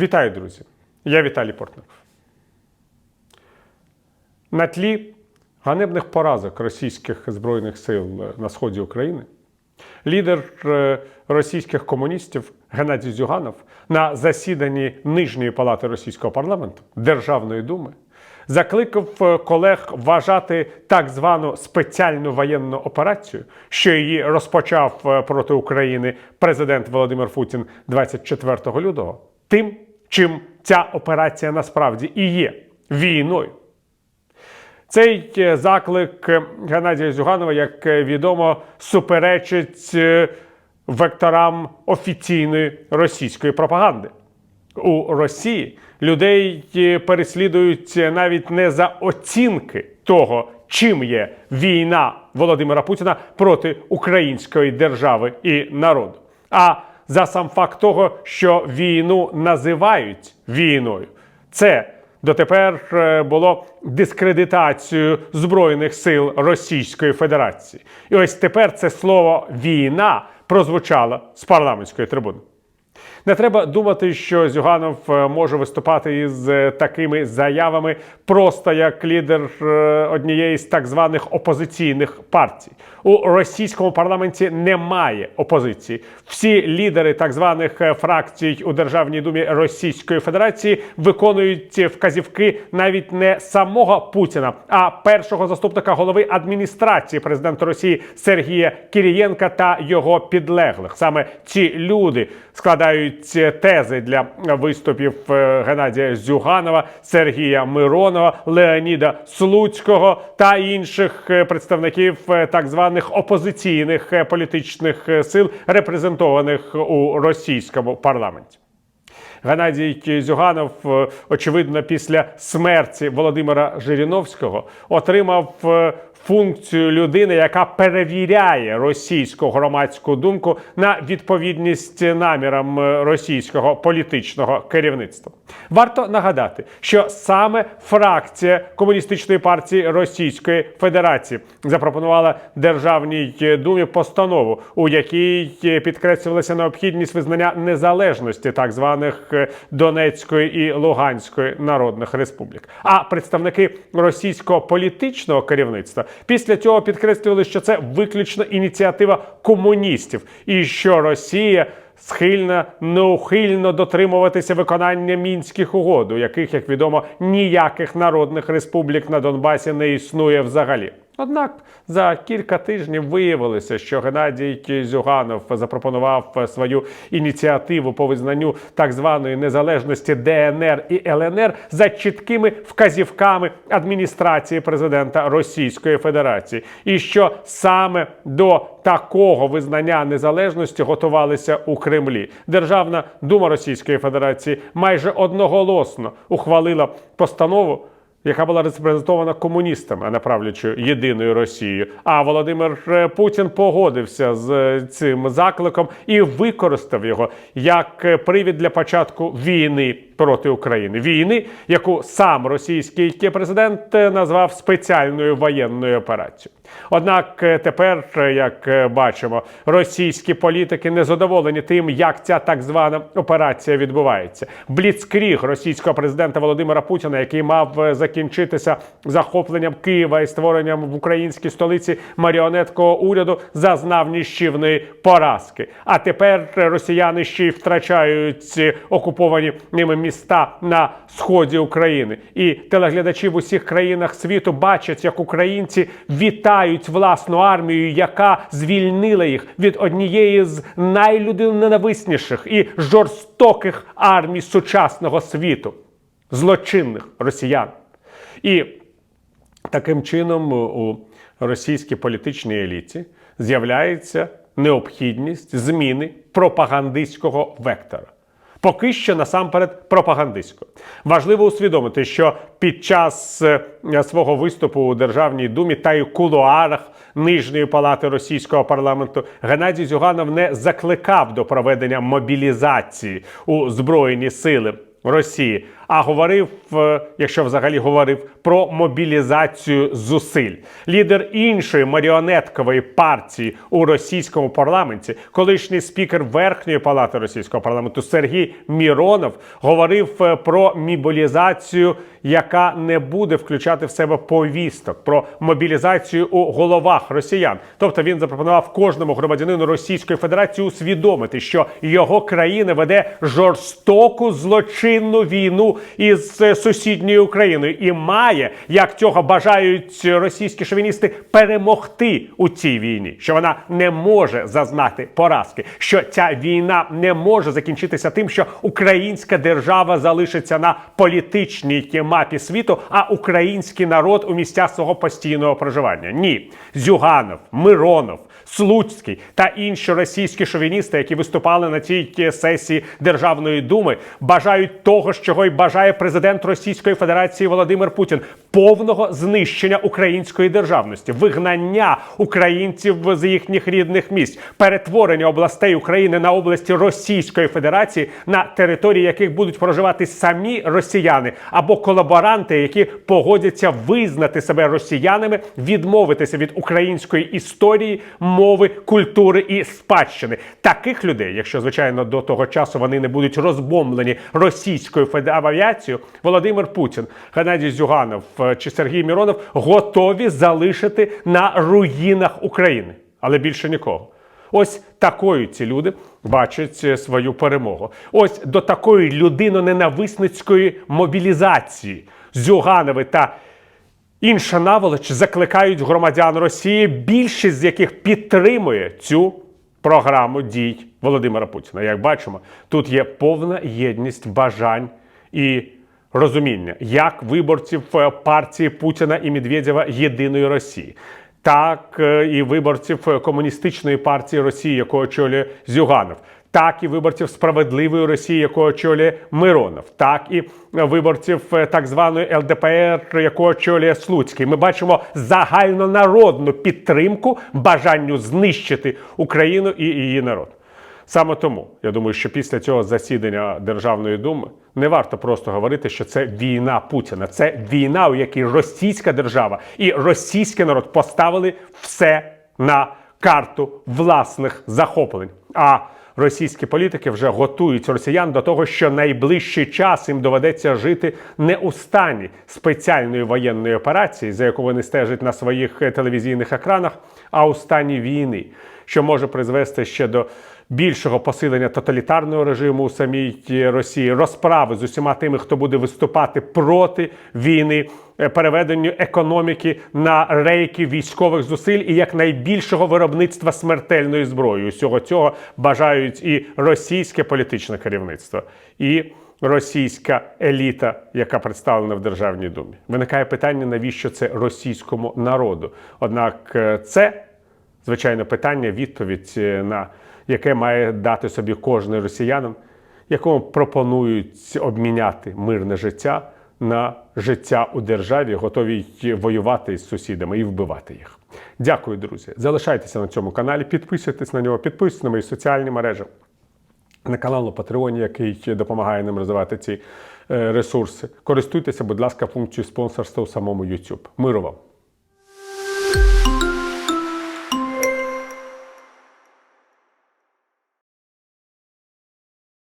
Вітаю, друзі! Я Віталій Портников. На тлі ганебних поразок російських збройних сил на сході України лідер е, російських комуністів Геннадій Зюганов на засіданні Нижньої палати російського парламенту Державної думи закликав е, колег вважати так звану спеціальну воєнну операцію, що її розпочав е, проти України президент Володимир Путін 24 лютого, тим, чим ця операція насправді і є війною. Цей е, заклик е, Геннадія Зюганова, як е, відомо, суперечить векторам офіційної російської пропаганди. У Росії людей переслідують навіть не за оцінки того, чим є війна Володимира Путіна проти української держави і народу, а за сам факт того, що війну називають війною. Це дотепер е, було дискредитацією Збройних сил Російської Федерації. І ось тепер це слово війна прозвучало з парламентської трибуни. Не треба думати, що Зюганов е, може виступати із е, такими заявами просто як лідер е, однієї з так званих опозиційних партій. У російському парламенті немає опозиції. Всі лідери так званих фракцій у Державній думі Російської Федерації виконують вказівки навіть не самого Путіна, а першого заступника голови адміністрації президента Росії Сергія Кірієнка та його підлеглих. Саме ці люди складають тези для виступів е, Геннадія Зюганова, Сергія Миронова, Леоніда Слуцького та інших е, представників е, так званих опозиційних політичних сил, репрезентованих у російському парламенті. Геннадій Зюганов, очевидно, після смерті Володимира Жириновського отримав функцію людини, яка перевіряє російську громадську думку на відповідність намірам е, російського політичного керівництва. Варто нагадати, що саме фракція комуністичної партії Російської Федерації запропонувала Державній думі постанову, у якій е, підкреслювалася необхідність визнання незалежності так званих е, Донецької і Луганської народних республік. А представники російського політичного керівництва після цього підкреслювали, що це виключно ініціатива комуністів, і що Росія схильна неухильно дотримуватися виконання мінських угод, у яких, як відомо, ніяких народних республік на Донбасі не існує взагалі. Однак за кілька тижнів виявилося, що Геннадій Зюганов запропонував свою ініціативу по визнанню так званої незалежності ДНР і ЛНР за чіткими вказівками адміністрації президента Російської Федерації, і що саме до такого визнання незалежності готувалися у Кремлі. Державна дума Російської Федерації майже одноголосно ухвалила постанову яка була репрезентована комуністами, а не правлячою єдиною Росією. А Володимир е, Путін погодився з е, цим закликом і використав його як е, привід для початку війни проти України. Війни, яку сам російський президент назвав спеціальною воєнною операцією. Однак тепер, як бачимо, російські політики не задоволені тим, як ця так звана операція відбувається. Бліцкріг російського президента Володимира Путіна, який мав закінчитися захопленням Києва і створенням в українській столиці маріонеткового уряду, зазнав ніщівної поразки. А тепер росіяни ще й втрачають окуповані ними міста на сході України. І телеглядачі в усіх країнах світу бачать, як українці вітають власну армію, яка звільнила їх від однієї з найлюдиноненависніших і жорстоких армій сучасного світу злочинних росіян. І таким чином у російській політичній еліті з'являється необхідність зміни пропагандистського вектора. Поки що насамперед пропагандистською. Важливо усвідомити, що під час е, свого виступу у Державній думі та й кулуарах нижньої палати російського парламенту Геннадій Зюганов не закликав до проведення мобілізації у збройні сили Росії, а говорив, е, якщо взагалі говорив, про мобілізацію зусиль. Лідер іншої маріонеткової партії у російському парламенті, колишній спікер Верхньої палати російського парламенту Сергій Міронов, говорив е, про мобілізацію, яка не буде включати в себе повісток, про мобілізацію у головах росіян. Тобто він запропонував кожному громадянину Російської Федерації усвідомити, що його країна веде жорстоку злочинну війну із е, сусідньою Україною і має, як цього бажають російські шовіністи, перемогти у цій війні, що вона не може зазнати поразки, що ця війна не може закінчитися тим, що українська держава залишиться на політичній мапі світу, а український народ у місцях свого постійного проживання. Ні, Зюганов, Миронов. Слуцький та інші російські шовіністи, які виступали на цій сесії Державної думи, бажають того, чого й бажає президент Російської Федерації Володимир Путін повного знищення української державності, вигнання українців з їхніх рідних місць, перетворення областей України на області Російської Федерації, на території яких будуть проживати самі росіяни або колаборанти, які погодяться визнати себе росіянами, відмовитися від української історії, мови, культури і спадщини. Таких людей, якщо звичайно до того часу вони не будуть розбомблені російською федеравіацією, Володимир Путін, Геннадій Зюганов е, чи Сергій Міронов готові залишити на руїнах України, але більше нікого. Ось такою ці люди бачать е, свою перемогу. Ось до такої людино-ненависницької мобілізації Зюганови та інша наволоч закликають громадян Росії, більшість з яких підтримує цю програму дій Володимира Путіна. Як бачимо, тут є повна єдність бажань і розуміння, як виборців е, партії Путіна і Медведєва єдиної Росії. Так е, і виборців е, комуністичної партії Росії, яку очолює Зюганов, так і виборців справедливої Росії, яку очолює Миронов, так і виборців е, так званої ЛДПР, яку очолює Слуцький. Ми бачимо загальнонародну підтримку бажанню знищити Україну і її народ. Саме тому я думаю, що після цього засідання Державної думи не варто просто говорити, що це війна Путіна. Це війна, у якій російська держава і російський народ поставили все на карту власних захоплень. А російські політики вже готують росіян до того, що найближчий час їм доведеться жити не у стані спеціальної воєнної операції, за яку вони стежать на своїх е, телевізійних екранах, а у стані війни, що може призвести ще до більшого посилення тоталітарного режиму у самій Росії, розправи з усіма тими, хто буде виступати проти війни, е, переведенню економіки на рейки військових зусиль і як найбільшого виробництва смертельної зброї. Усього цього бажають і російське політичне керівництво, і російська еліта, яка представлена в Державній думі. Виникає питання, навіщо це російському народу? Однак е, це звичайно питання, відповідь е, на яке має дати собі кожен росіянин, якому пропонують обміняти мирне життя на життя у державі, готові воювати із сусідами і вбивати їх. Дякую, друзі. Залишайтеся на цьому каналі, підписуйтесь на нього, підписуйтесь на мої соціальні мережі. На канал на Патреоні, який допомагає нам розвивати ці е, ресурси. Користуйтеся, будь ласка, функцією спонсорства у самому YouTube. Миру вам!